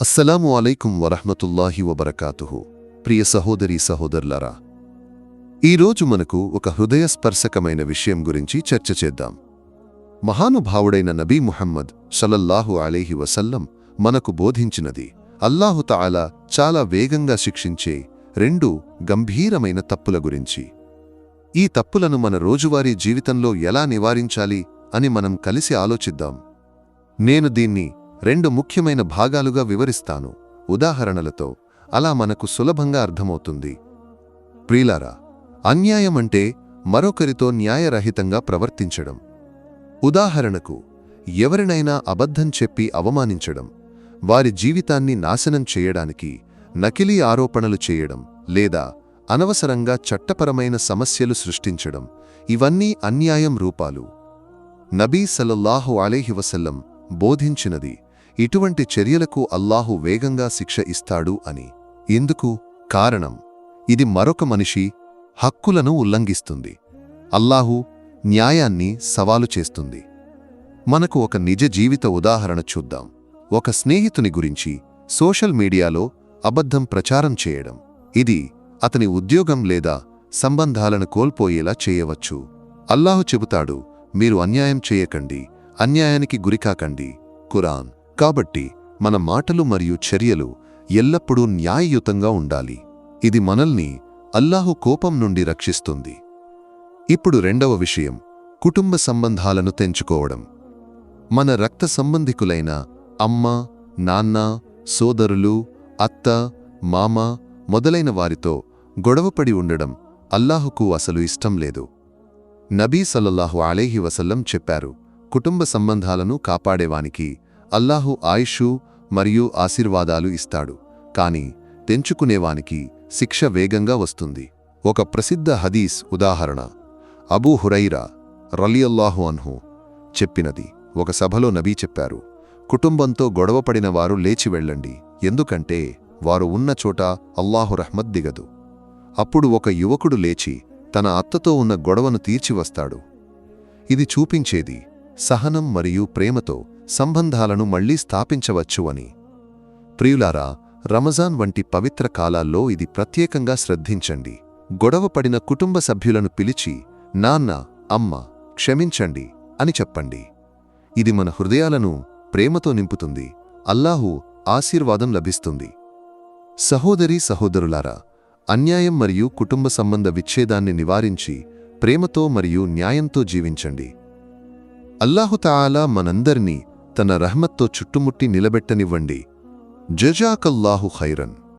అస్సలాము అలైకుం వరహ్మతుల్లాహి వబర్కాతుహు. ప్రియ సహోదరి సహోదరులారా ఈరోజు మనకు ఒక హృదయస్పర్శకమైన విషయం గురించి చర్చ చేద్దాం. మహానుభావుడైన నబీ ముహమ్మద్ షలల్లాహు అలీహి వసల్లం మనకు బోధించినది అల్లాహుతాలా చాలా వేగంగా శిక్షించే రెండు గంభీరమైన తప్పుల గురించి. ఈ తప్పులను మన రోజువారీ జీవితంలో ఎలా నివారించాలి అని మనం కలిసి ఆలోచిద్దాం. నేను దీన్ని రెండు ముఖ్యమైన భాగాలుగా వివరిస్తాను. ఉదాహరణలతో అలా మనకు సులభంగా అర్థమవుతుంది. ప్రియులారా అన్యాయం అంటే మరొకరితో న్యాయరహితంగా ప్రవర్తించడం. ఉదాహరణకు ఎవరినైనా అబద్ధం చెప్పి అవమానించడం వారి జీవితాన్ని నాశనం చేయడానికి నకిలీ ఆరోపణలు చేయడం లేదా అనవసరంగా చట్టపరమైన సమస్యలు సృష్టించడం ఇవన్నీ అన్యాయం రూపాలు. నబీ సలల్లాహు అలేహివసల్లం బోధించినది. ఇటువంటి చర్యలకు అల్లాహు వేగంగా శిక్ష ఇస్తాడు అని. ఎందుకు? కారణం. ఇది మరొక మనిషి హక్కులను ఉల్లంఘిస్తుంది. అల్లాహు న్యాయాన్ని సవాలు చేస్తుంది. మనకు ఒక నిజ జీవిత ఉదాహరణ చూద్దాం. ఒక స్నేహితుని గురించి సోషల్ మీడియాలో అబద్ధం ప్రచారం చేయడం. ఇది అతని ఉద్యోగం లేదా సంబంధాలను కోల్పోయేలా చేయవచ్చు. అల్లాహు చెబుతాడు మీరు అన్యాయం చేయకండి అన్యాయానికి గురికాకండి. ఖురాన్. కాబట్టి మన మాటలు మరియు చర్యలు ఎల్లప్పుడూ న్యాయయుతంగా ఉండాలి. ఇది మనల్ని అల్లాహు కోపం నుండి రక్షిస్తుంది. ఇప్పుడు రెండవ విషయం కుటుంబ సంబంధాలను తెంచుకోవడం. మన రక్త సంబంధికులైన అమ్మ నాన్న సోదరులు అత్త మామ మొదలైన వారితో గొడవపడి ఉండడం అల్లాహుకు అసలు ఇష్టం లేదు. నబీ సల్లల్లాహు అలేహి వసల్లం చెప్పారు కుటుంబ సంబంధాలను కాపాడేవానికి అల్లాహు ఆయుషు మరియు ఆశీర్వాదాలు ఇస్తాడు. కాని తెంచుకునేవానికి శిక్ష వేగంగా వస్తుంది. ఒక ప్రసిద్ధ హదీస్ ఉదాహరణ అబూ హురైరా రలియల్లాహు అన్హు చెప్పినది. ఒక సభలో నబీ చెప్పారు కుటుంబంతో గొడవపడిన వారు లేచి వెళ్ళండి. ఎందుకంటే వారు ఉన్న చోట అల్లాహు రహ్మత్ దిగదు. అప్పుడు ఒక యువకుడు లేచి తన అత్తతో ఉన్న గొడవను తీర్చివస్తాడు. ఇది చూపించేది సహనం మరియు ప్రేమతో సంబంధాలను మళ్ళీ స్థాపించవచ్చు అని. ప్రియులారా రమజాన్ వంటి పవిత్ర కాలాల్లో ఇది ప్రత్యేకంగా శ్రద్ధించండి. గొడవపడిన కుటుంబ సభ్యులను పిలిచి నాన్న అమ్మ క్షమించండి అని చెప్పండి. ఇది మన హృదయాలను ప్రేమతో నింపుతుంది అల్లాహు ఆశీర్వాదం లభిస్తుంది. సహోదరీ సహోదరులారా అన్యాయం మరియు కుటుంబ సంబంధ విచ్ఛేదాన్ని నివారించి ప్రేమతో మరియు న్యాయంతో జీవించండి. అల్లాహుతాలా మనందరినీ తన రహమత్తో చుట్టుముట్టి నిలబెట్టనివ్వండి. జజాకల్లాహు ఖైరన్.